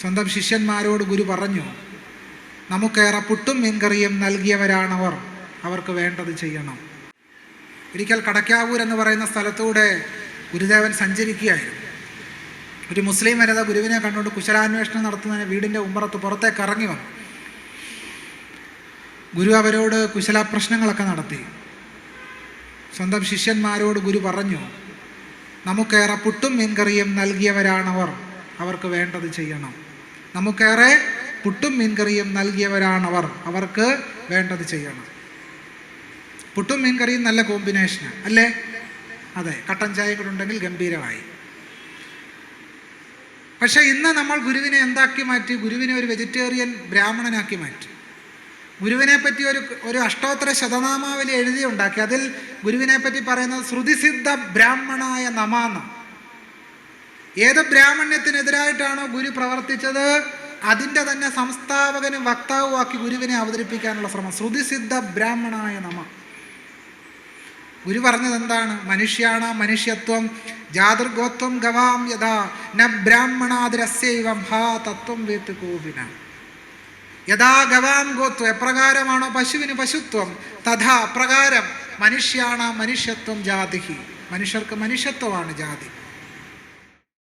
സ്വന്തം ശിഷ്യന്മാരോട് ഗുരു പറഞ്ഞു നമുക്കേറെ പുട്ടും മീൻകറിയും നൽകിയവരാണവർ. അവർക്ക് വേണ്ടത് ചെയ്യണം. ഒരിക്കൽ കടക്കാവൂർ എന്ന് പറയുന്ന സ്ഥലത്തൂടെ ഗുരുദേവൻ സഞ്ചരിക്കുകയായിരുന്നു. ഒരു മുസ്ലിം വനിത ഗുരുവിനെ കണ്ടുകൊണ്ട് കുശലാന്വേഷണം നടത്തുന്നതിന് വീടിന്റെ ഉമ്പറത്ത് പുറത്തേക്ക് ഇറങ്ങി വന്നു. ഗുരു അവരോട് കുശല പ്രശ്നങ്ങളൊക്കെ നടത്തി. സ്വന്തം ശിഷ്യന്മാരോട് ഗുരു പറഞ്ഞു നമുക്കേറെ പുട്ടും മീൻകറിയും നൽകിയവരാണവർ. അവർക്ക് വേണ്ടത് ചെയ്യണം. നമുക്കേറെ പുട്ടും മീൻകറിയും നൽകിയവരാണവർ. അവർക്ക് വേണ്ടത് ചെയ്യണം. പുട്ടും മീൻകറിയും നല്ല കോമ്പിനേഷനാണ് അല്ലേ? അതെ കട്ടൻ ചായ കൂടെ ഉണ്ടെങ്കിൽ ഗംഭീരമായി. പക്ഷേ ഇന്ന് നമ്മൾ ഗുരുവിനെ എന്താക്കി മാറ്റി? ഗുരുവിനെ ഒരു വെജിറ്റേറിയൻ ബ്രാഹ്മണനാക്കി മാറ്റി. ഗുരുവിനെ പറ്റി ഒരു ഒരു അഷ്ടോത്തര ശതനാമാവലി എഴുതി ഉണ്ടാക്കി അതിൽ ഗുരുവിനെ പറ്റി പറയുന്നത് ശ്രുതിസിദ്ധ ബ്രാഹ്മണായ നമാന്ന. ഏത് ബ്രാഹ്മണ്യത്തിനെതിരായിട്ടാണോ ഗുരു പ്രവർത്തിച്ചത് അതിന്റെ തന്നെ സംസ്ഥാപകനും വക്താവുമാക്കി ഗുരുവിനെ അവതരിപ്പിക്കാനുള്ള ശ്രമം. ശ്രുതിസിദ്ധ ബ്രാഹ്മണായ നമ. ഗുരു പറഞ്ഞത് എന്താണ്? മനുഷ്യാണ മനുഷ്യത്വം ജാതൃഗോത്വം ഗവാം യഥാ ന ബ്രാഹ്മണാതിരസ്യൈവം ഹാ തത്വം വേത്ത് കോപിന. യഥാ ഗവാം ഗോത്വം എപ്രകാരമാണോ പശുവിന് പശുത്വം? തഥാ അപ്രകാരം മനുഷ്യാണ മനുഷ്യത്വം ജാതി മനുഷ്യർക്ക് മനുഷ്യത്വമാണ് ജാതി.